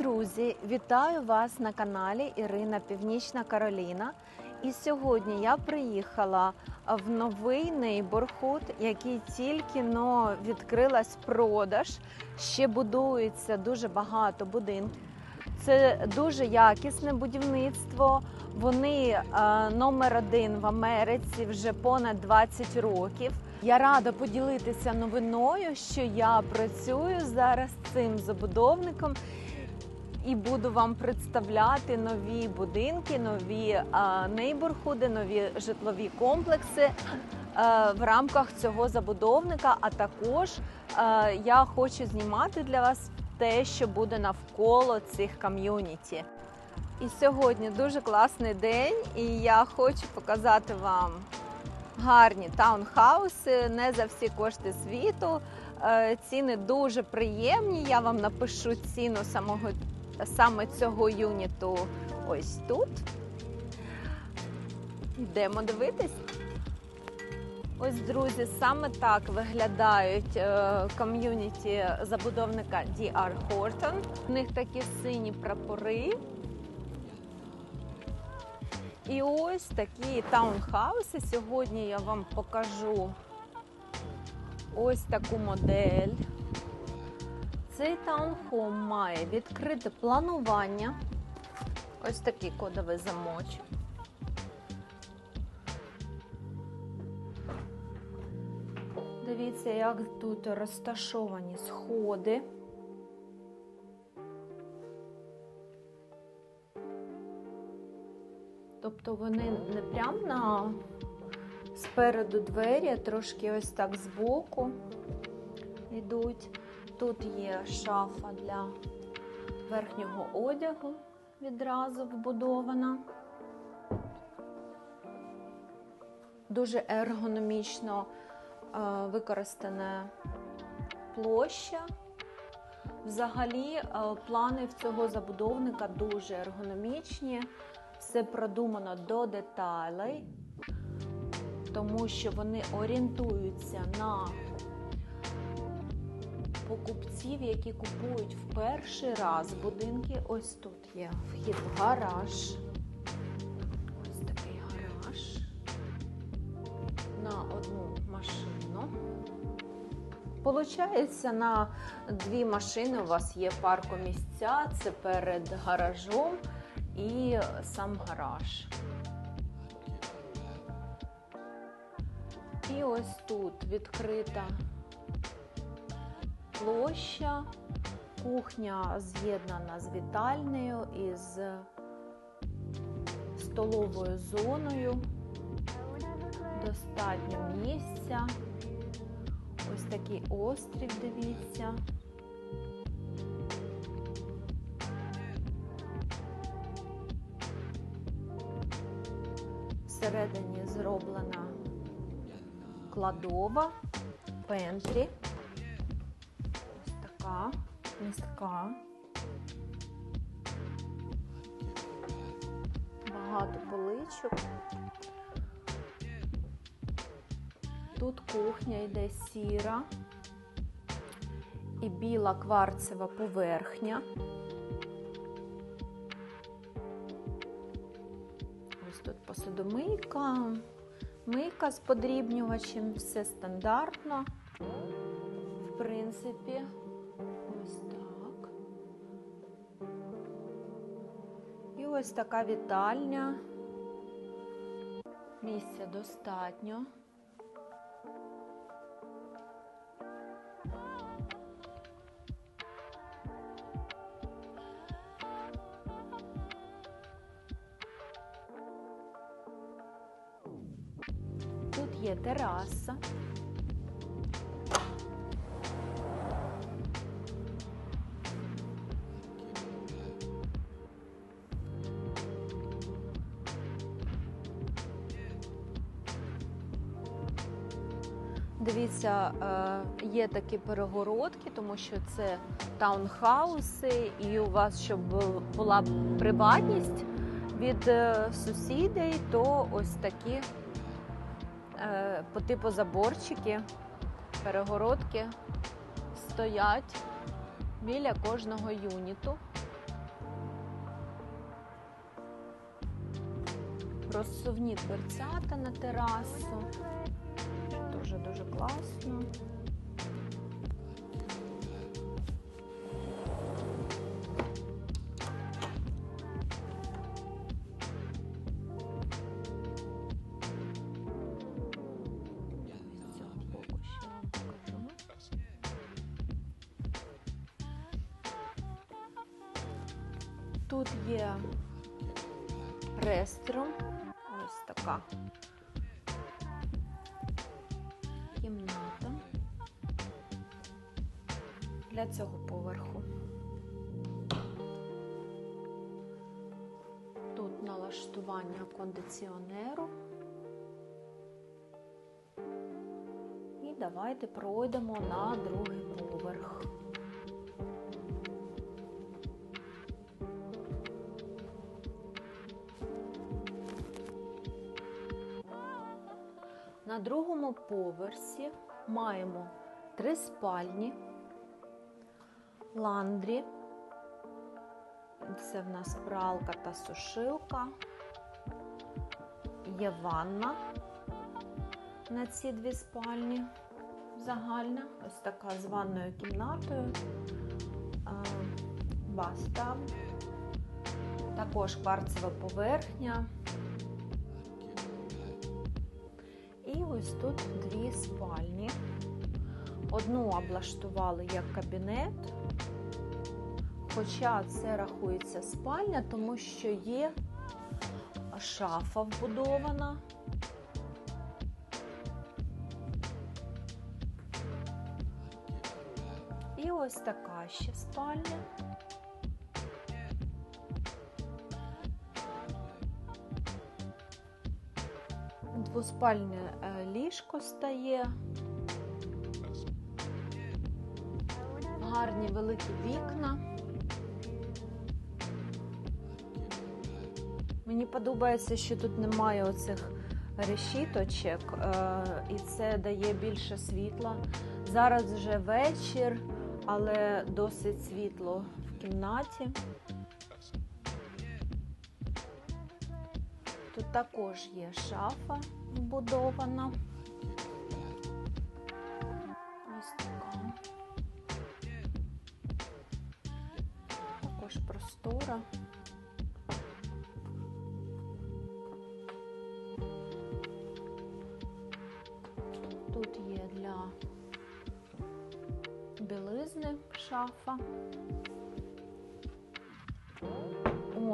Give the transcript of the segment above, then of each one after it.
друзі! Вітаю вас на каналі Ірина Північна Кароліна. І сьогодні я приїхала в новий нейборхуд, який тільки но відкрилась продаж. Ще будується дуже багато будинків. Це дуже якісне будівництво. Вони е, номер один в Америці вже понад 20 років. Я рада поділитися новиною, що я працюю зараз з цим забудовником і буду вам представляти нові будинки, нові нейборхуди, нові житлові комплекси е, в рамках цього забудовника. А також е, я хочу знімати для вас те, що буде навколо цих ком'юніті. І сьогодні дуже класний день, і я хочу показати вам гарні таунхауси не за всі кошти світу. Е, Ціни дуже приємні. Я вам напишу ціну самого саме цього юніту ось тут. Йдемо дивитись. Ось, друзі, саме так виглядають е, ком'юніті забудовника DR Horton. У них такі сині прапори. І ось такі таунхауси. Сьогодні я вам покажу ось таку модель. Цей таунхом має відкрите планування. Ось такий кодовий замочок. Дивіться, як тут розташовані сходи. Тобто вони не прямо на спереду двері, а трошки ось так збоку йдуть. Тут є шафа для верхнього одягу відразу вбудована. Дуже ергономічно е, використана площа. Взагалі, е, плани в цього забудовника дуже ергономічні. Все продумано до деталей, тому що вони орієнтуються на покупців, які купують в перший раз будинки. Ось тут є вхід в гараж. Ось такий гараж на одну машину. Получається, на дві машини у вас є паркомісця, це перед гаражом і сам гараж. І ось тут відкрита площа, кухня з'єднана з вітальнею і з столовою зоною. Достатньо місця. Ось такий острів, дивіться. Всередині зроблена кладова, пентрі. Ось така містка. Багато поличок. Тут кухня йде сіра і біла кварцева поверхня. Ось тут посудомийка, мийка з подрібнювачем, все стандартно. В принципі, ось така вітальня. Місця достатньо. Тут є тераса. Дивіться, е, є такі перегородки, тому що це таунхауси, і у вас, щоб була приватність від е, сусідей, то ось такі е, по типу заборчики, перегородки стоять біля кожного юніту. Розсувні дверцята на терасу. Дуже дуже класно. Тут є реструм. Така кімната для цього поверху. Тут налаштування кондиціонеру. І давайте пройдемо на другий поверх. На другому поверсі маємо три спальні, ландрі. Це в нас пралка та сушилка. Є ванна на ці дві спальні. Загальна, ось така з ванною кімнатою. Бастаб. Також кварцева поверхня. І ось тут дві спальні. Одну облаштували як кабінет, хоча це рахується спальня, тому що є шафа вбудована. І ось така ще спальня. Двоспальне ліжко стає. Гарні великі вікна. Мені подобається, що тут немає оцих решіточок, е, і це дає більше світла. Зараз вже вечір, але досить світло в кімнаті. Тут також є шафа вбудована. Ось така. Також простора. Тут є для білизни шафа.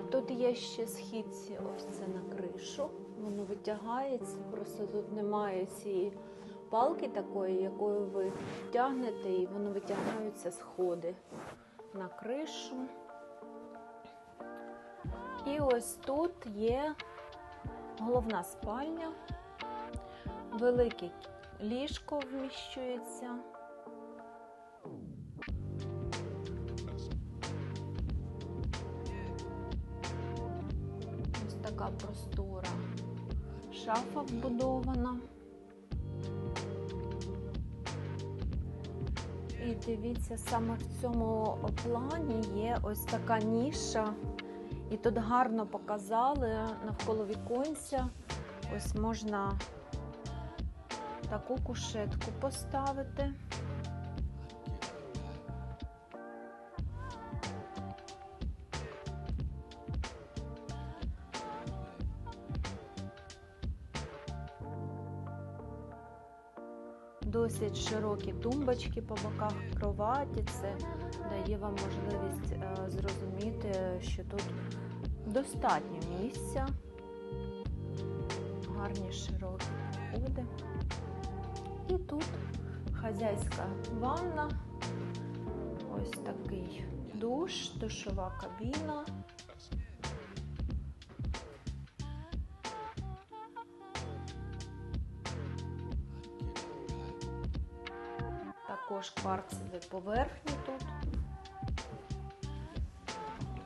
Тут є ще східці, ось це на кришу. Воно витягається, просто тут немає цієї палки такої, якою ви тягнете, і воно витягаються сходи на кришу. І ось тут є головна спальня, велике ліжко вміщується. Така простора шафа вбудована. І дивіться, саме в цьому плані є ось така ніша. І тут гарно показали навколо віконця. Ось можна таку кушетку поставити. Досить широкі тумбочки по боках кроваті. Це дає вам можливість е, зрозуміти, що тут достатньо місця, гарні широкі проходи. І тут хазяйська ванна, ось такий душ, душова кабіна. Також кварцеві поверхні тут.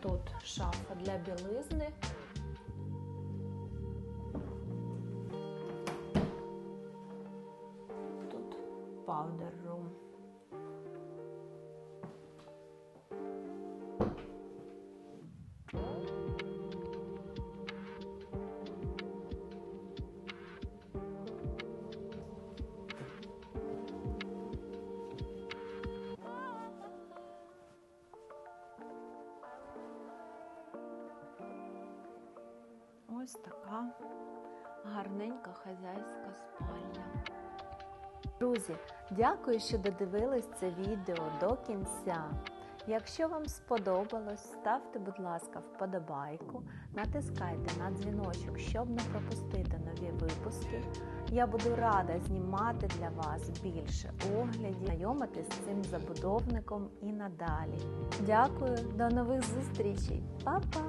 Тут шафа для білизни. Ось така гарненька хазяйська спальня. Друзі, дякую, що додивились це відео до кінця. Якщо вам сподобалось, ставте, будь ласка, вподобайку, натискайте на дзвіночок, щоб не пропустити нові випуски. Я буду рада знімати для вас більше оглядів, знайомитись з цим забудовником і надалі. Дякую, до нових зустрічей, Па-па!